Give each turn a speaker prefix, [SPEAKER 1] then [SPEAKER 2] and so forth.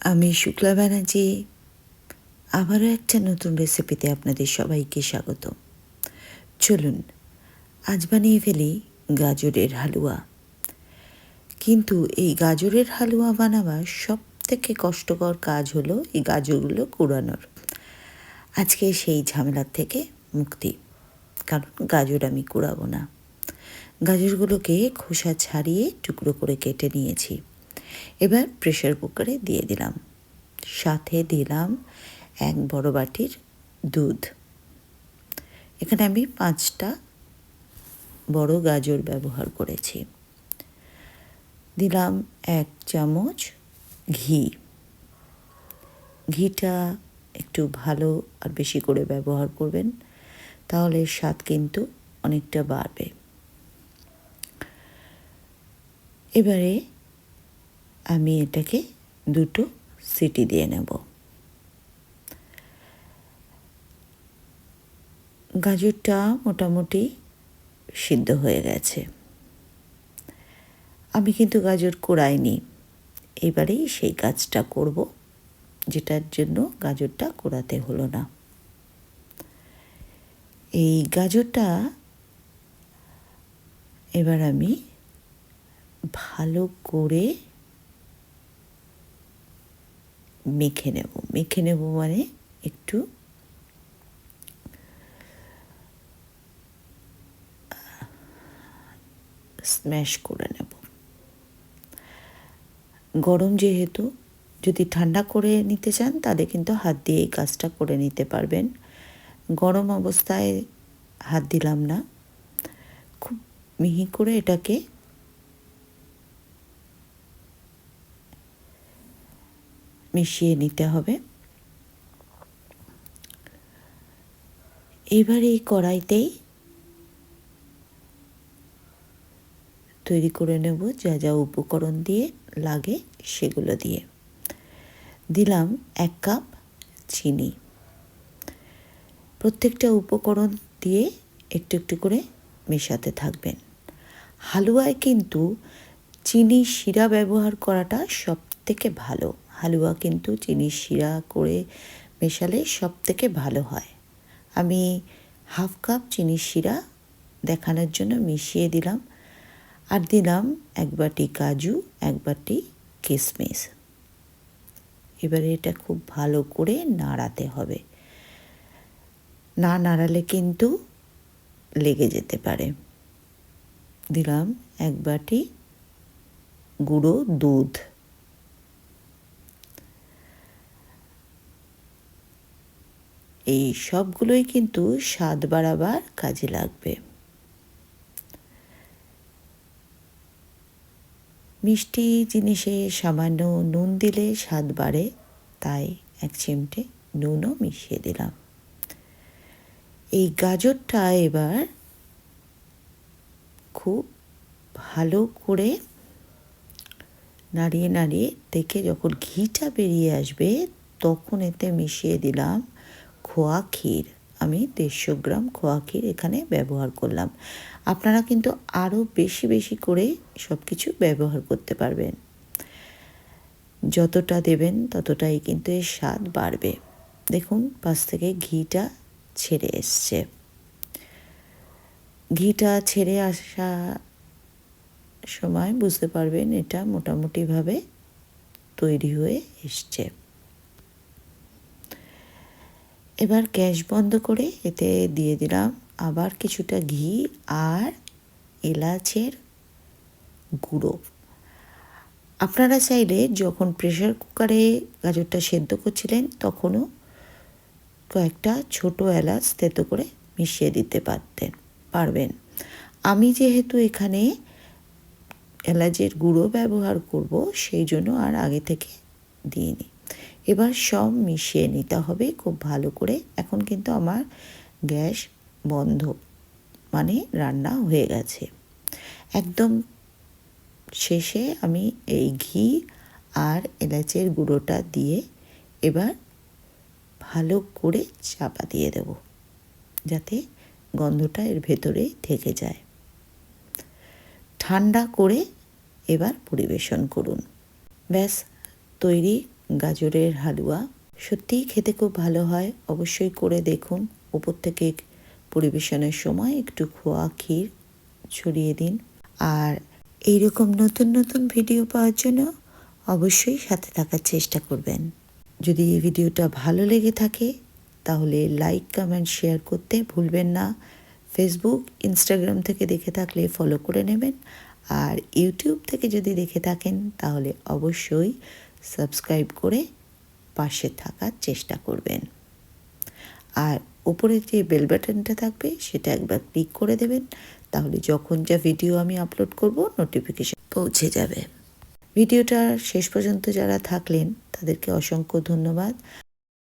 [SPEAKER 1] আমি শুক্লা ব্যানার্জি। আবারও একটা নতুন রেসিপিতে আপনাদের সবাইকে স্বাগত। চলুন, আজ বানিয়ে ফেলি গাজরের হালুয়া। কিন্তু এই গাজরের হালুয়া বানাবার সব থেকে কষ্টকর কাজ হলো এই গাজরগুলো কুড়ানোর। আজকে সেই ঝামেলার থেকে মুক্তি, কারণ গাজর আমি কুড়াবো না। গাজরগুলোকে খোসা ছাড়িয়ে টুকরো করে কেটে নিয়েছি। এবার প্রেশার কুকারে দিয়ে দিলাম। সাথে দিলাম এক বড় বাটির দুধ। এখানে আমি পাঁচটা বড় গাজর ব্যবহার করেছি। দিলাম এক চামচ ঘি। ঘিটা একটু ভালো আর বেশি করে ব্যবহার করবেন, তাহলে স্বাদ কিন্তু অনেকটা বাড়বে। এবারে আমি এটাকে দুটো সিটি দিয়ে নেব। গাজরটা মোটামুটি সিদ্ধ হয়ে গেছে। আমি কিন্তু গাজর কোড়াইনি। এবারেই সেই কাজটা করব, যেটার জন্য গাজরটা কোড়াতে হলো না। এই গাজরটা এবার আমি ভালো করে মেখে নেব। মেখে নেব মানে একটু স্ম্যাশ করে নেব। গরম যেহেতু, যদি ঠান্ডা করে নিতে চান তাহলে কিন্তু হাত দিয়ে এই কাজটা করে নিতে পারবেন। গরম অবস্থায় হাত দিলাম না। খুব মিহি করে এটাকে মিশিয়ে নিতে হবে। এবার এই কড়াইতেই তৈরি করে নেব যা যা উপকরণ দিয়ে লাগে সেগুলো দিয়ে। দিলাম এক কাপ চিনি। প্রত্যেকটা উপকরণ দিয়ে একটু একটু করে মেশাতে থাকবেন। হালুয়ায় কিন্তু চিনি শিরা ব্যবহার করাটা সব থেকে ভালো। হালুয়া কিন্তু চিনি শিরা করে মেশালে সব থেকে ভালো হয়। আমি হাফ কাপ চিনি শিরা দেখানোর জন্য মিশিয়ে দিলাম আর দিলাম এক বাটি কাজু, এক বাটি কিশমিশ এবারে এটা খুব ভালো করে নাড়াতে হবে। না নাড়ালে কিন্তু লেগে যেতে পারে। দিলাম এক বাটি গুঁড়ো দুধ। এই সবগুলোই কিন্তু স্বাদ বাড়াবার কাজে লাগবে। মিষ্টি জিনিসে সামান্য নুন দিলে স্বাদ বাড়ে, তাই এক চিমটে নুনও মিশিয়ে দিলাম। এই গাজরটা এবার খুব ভালো করে নাড়িয়ে নাড়িয়ে, দেখে যখন ঘিটা বেরিয়ে আসবে, তখন এতে মিশিয়ে দিলাম খোয়া ক্ষীর। আমি দেড়শো গ্রাম খোয়া ক্ষীর এখানে ব্যবহার করলাম। আপনারা কিন্তু আরও বেশি বেশি করে সব কিছু ব্যবহার করতে পারবেন। যতটা দেবেন ততটাই কিন্তু এর স্বাদ বাড়বে। দেখুন, পাশ থেকে ঘিটা ছেড়ে এসছে। ঘিটা ছেড়ে আসা সময় বুঝতে পারবেন এটা মোটামুটিভাবে তৈরি হয়ে এসছে। এবার গ্যাস বন্ধ করে এতে দিয়ে দিলাম আবার কিছুটা ঘি আর এলাচের গুঁড়ো। আপনারা চাইলে যখন প্রেশার কুকারে গাজরটা সেদ্ধ করছিলেন, তখনও কয়েকটা ছোট এলাচ তেতো করে মিশিয়ে দিতে পারতেন, পারবেন। আমি যেহেতু এখানে এলাচের গুঁড়ো ব্যবহার করব, সেই জন্য আর আগে থেকে দিইনি। এবার সব মিশিয়ে নিতে হবে খুব ভালো করে। এখন কিন্তু আমার গ্যাস বন্ধ মানে রান্না হয়ে গেছে। একদম শেষে আমি এই ঘি আর এলাচের গুঁড়োটা দিয়ে এবার ভালো করে চাপা দিয়ে দেব, যাতে গন্ধটা এর ভেতরে থেকে যায়। ঠান্ডা করে এবার পরিবেশন করুন। ব্যাস, তৈরি গাজরের হালুয়া। সত্যিই খেতে খুব ভালো হয়। অবশ্যই করে দেখুন। উপর থেকে পরিবেশনের সময় একটু খোয়া ক্ষীর ছড়িয়ে দিন। আর এইরকম নতুন নতুন ভিডিও পাওয়ার জন্য অবশ্যই সাথে থাকার চেষ্টা করবেন। যদি এই ভিডিওটা ভালো লেগে থাকে, তাহলে লাইক, কমেন্ট, শেয়ার করতে ভুলবেন না। ফেসবুক, ইনস্টাগ্রাম থেকে দেখে থাকলে ফলো করে নেবেন। আর ইউটিউব থেকে যদি দেখে থাকেন, তাহলে অবশ্যই সাবস্ক্রাইব করে পাশে থাকার চেষ্টা করবেন। আর ওপরে যে বেল বাটনটা থাকবে, সেটা একবার ক্লিক করে দেবেন। তাহলে যখন যা ভিডিও আমি আপলোড করব, নোটিফিকেশন পৌঁছে যাবে। ভিডিওটা শেষ পর্যন্ত যারা থাকলেন, তাদেরকে অসংখ্য ধন্যবাদ।